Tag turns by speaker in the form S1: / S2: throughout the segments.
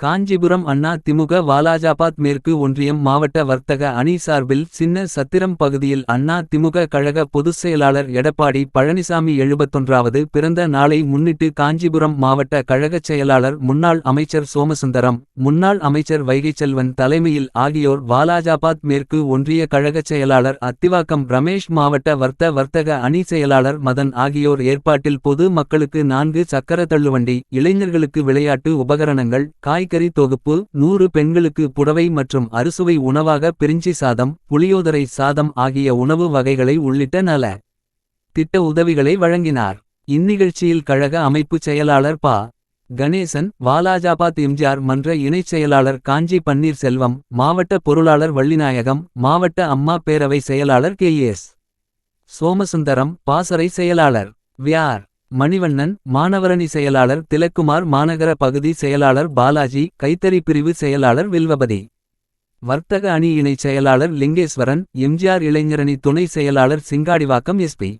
S1: காஞ்சிபுரம் அண்ணா திமுக வாலாஜாபாத் மேற்கு ஒன்றியம் மாவட்ட வர்த்தக அணி சார்பில் சின்ன சத்திரம் பகுதியில் அண்ணா திமுக கழக பொதுச் செயலாளர் எடப்பாடி பழனிசாமி எழுபத்தொன்றாவது பிறந்த நாளை முன்னிட்டு காஞ்சிபுரம் மாவட்ட கழகச் செயலாளர் முன்னாள் அமைச்சர் சோமசுந்தரம் முன்னாள் அமைச்சர் வைகைச்செல்வன் தலைமையில் ஆகியோர் வாலாஜாபாத் மேற்கு ஒன்றிய கழகச் செயலாளர் அத்திவாக்கம் ரமேஷ் மாவட்ட வர்த்த வர்த்தக அணி செயலாளர் மதன் ஆகியோர் ஏற்பாட்டில் பொது மக்களுக்கு நான்கு சக்கர தள்ளுவண்டி இளைஞர்களுக்கு விளையாட்டு உபகரணங்கள் காய்கறி தொகுப்பு நூறு பெண்களுக்கு புடவை மற்றும் அறுசுவை உணவாக பிரிஞ்சி சாதம் புளியோதரை சாதம் ஆகிய உணவு வகைகளை உள்ளிட்ட நல திட்ட உதவிகளை வழங்கினார். இந்நிகழ்ச்சியில் கழக அமைப்புச் செயலாளர் பா. கணேசன் வாலாஜாபாத் எம்ஜிஆர் மன்ற இணைச் செயலாளர் காஞ்சி பன்னீர்செல்வம் மாவட்ட பொருளாளர் வள்ளிநாயகம் மாவட்ட அம்மா பேரவை செயலாளர் கே. எஸ். சோமசுந்தரம் பாசறை செயலாளர் வியார் மணிவண்ணன் மாணவரணி செயலாளர் திலக்குமார் மாநகர பகுதி செயலாளர் பாலாஜி கைத்தறி பிரிவு செயலாளர் வில்வபதி. வர்த்தக அணி இணைச் செயலாளர் லிங்கேஸ்வரன் எம்ஜிஆர் இளைஞரணி துணை செயலாளர் சிங்காடிவாக்கம் எஸ்பி.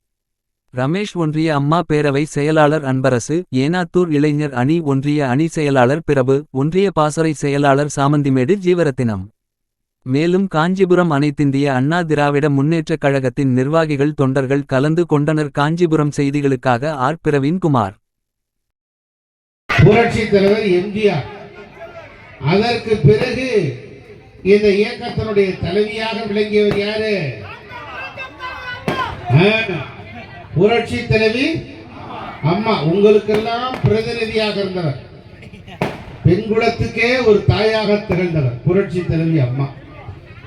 S1: ரமேஷ் ஒன்றிய அம்மா பேரவை செயலாளர் அன்பரசு ஏனாத்தூர் இளைஞர் அணி ஒன்றிய அணி செயலாளர் பிரபு ஒன்றிய பாசறை செயலாளர் சாமந்திமேடு ஜீவரத்தினம். மேலும் காஞ்சிபுரம் அனைத்திந்திய அண்ணா திராவிட முன்னேற்றக் கழகத்தின் நிர்வாகிகள் தொண்டர்கள் கலந்து கொண்டனர். காஞ்சிபுரம் செய்திகளுக்காக ஆர். பிரவீன்குமார்.
S2: புரட்சி தலைவர் எம்ஜிஆர். அதற்கு பிறகு இந்த இயக்கத்தினுடைய தலைவியாக விளங்கியவர் யாரு? புரட்சி தலைவி அம்மா உங்களுக்கெல்லாம் பிரதிநிதியாக இருந்தவர். பெண்குலத்துக்கே ஒரு தாயாக திகழ்ந்தவர். புரட்சி தலைவி அம்மா.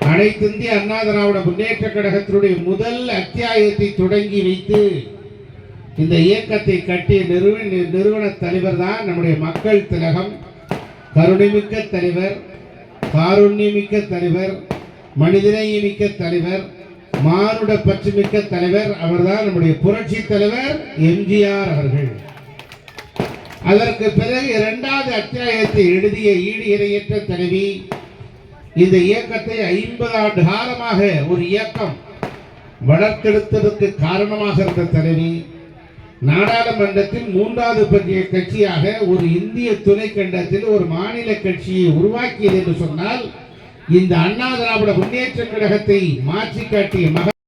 S2: அனைத்து இந்திய அண்ணா திராவிட முன்னேற்ற கழகத்தினுடைய முதல் அத்தியாயத்தை தொடங்கி வைத்து இந்த இயக்கத்தை கட்டிய நிறுவன நிறுவன தலைவர் தான் நம்முடைய மக்கள் திலகம் கருணைமிக்க தலைவர் காருண்யமிக்க தலைவர் மனிதநேயமிக்க தலைவர் மானுட பற்றுமிக்க தலைவர் அவர்தான் நம்முடைய புரட்சி தலைவர் எம்ஜிஆர் அவர்கள். அதற்கு பிறகு இரண்டாவது அத்தியாயத்தை எழுதிய ஈடு இணையற்ற தலைவி இந்த இயக்கத்தை ஐம்பது ஆண்டு காலமாக ஒரு இயக்கம் வளர்த்தெடுத்ததற்கு காரணமாக இருந்த தலைவி நாடாளுமன்றத்தில் மூன்றாவது பற்றிய கட்சியாக ஒரு இந்திய துணை கண்டத்தில் ஒரு மாநில கட்சியை உருவாக்கியது என்று சொன்னால் இந்த அண்ணா திராவிட முன்னேற்ற கழகத்தை மாற்றி காட்டிய மக